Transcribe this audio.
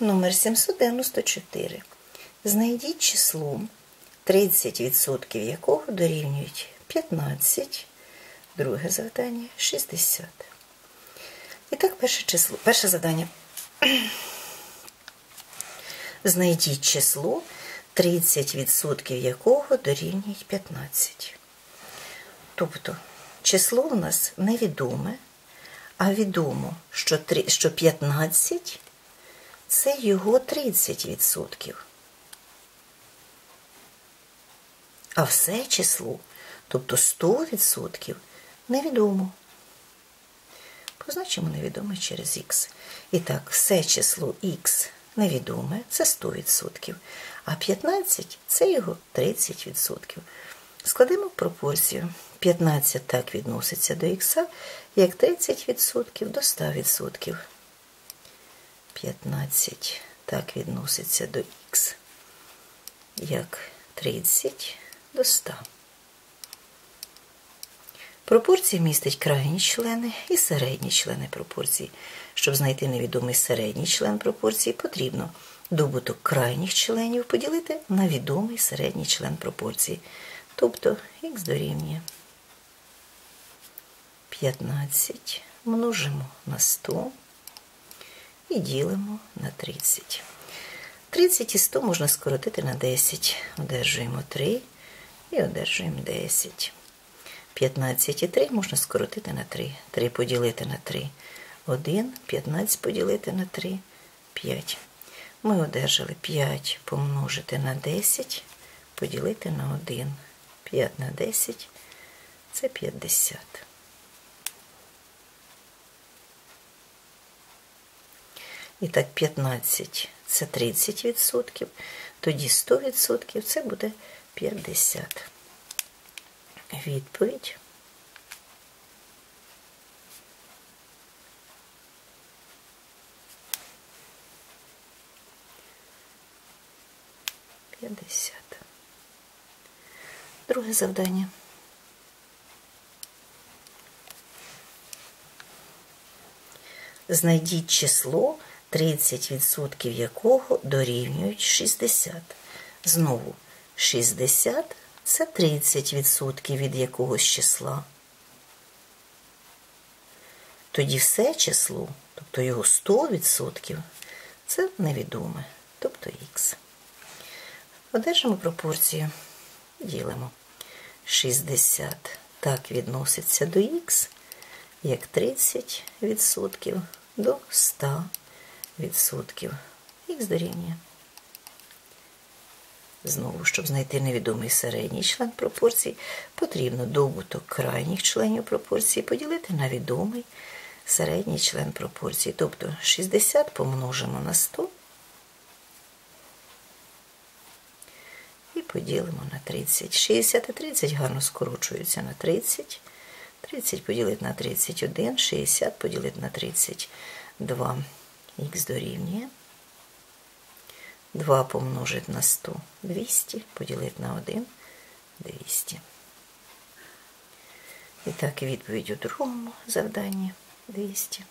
Номер 794. Знайдіть число, 30% якого дорівнюють 15. Друге завдання 60. І так, перше число. Перше завдання. Знайдіть число, 30% якого дорівнюють 15. Тобто, число у нас невідоме, а відомо, що 15 це його 30%. А все число, тобто 100%, невідомо. Позначимо невідоме через х. І так, все число х невідоме це 100%, а 15 це його 30%. Складемо пропорцію. 15 так відноситься до х, як 30% до 100%. 15 так відноситься до х, як 30 до 100. Пропорція містить крайні члени і середні члени пропорції. Щоб знайти невідомий середній член пропорції, потрібно добуток крайніх членів поділити на відомий середній член пропорції. Тобто х дорівнює 15 множимо на 100 і ділимо на 30. 30 і 100 можна скоротити на 10. Одержуємо 3 і одержуємо 10. 15 і 3 можна скоротити на 3. 3 поділити на 3. 1, 15 поділити на 3, 5. Ми одержали 5 помножити на 10, поділити на 1. 5 на 10 це 50. І так, 15 це 30%, тоді 100% це буде 50. Відповідь. П'ятдесят. Друге завдання. Знайдіть число, 30% якого дорівнюють 60. Знову 60 це 30% від якогось числа. Тоді все число, тобто його 100%, це невідоме, тобто х. Одержимо пропорцію, ділимо. 60 так відноситься до х, як 30% до 100%. Х дорівнює. Знову, щоб знайти невідомий середній член пропорцій, потрібно добуток крайніх членів пропорції поділити на відомий середній член пропорції. Тобто 60 помножимо на 100 і поділимо на 30. 60 і 30 гарно скорочуються на 30. 30 поділити на 31, 60 поділити на 32. Х дорівнює. 2 помножить на 100 200, поділити на 1 200. І так, відповідь у другому завданні 200.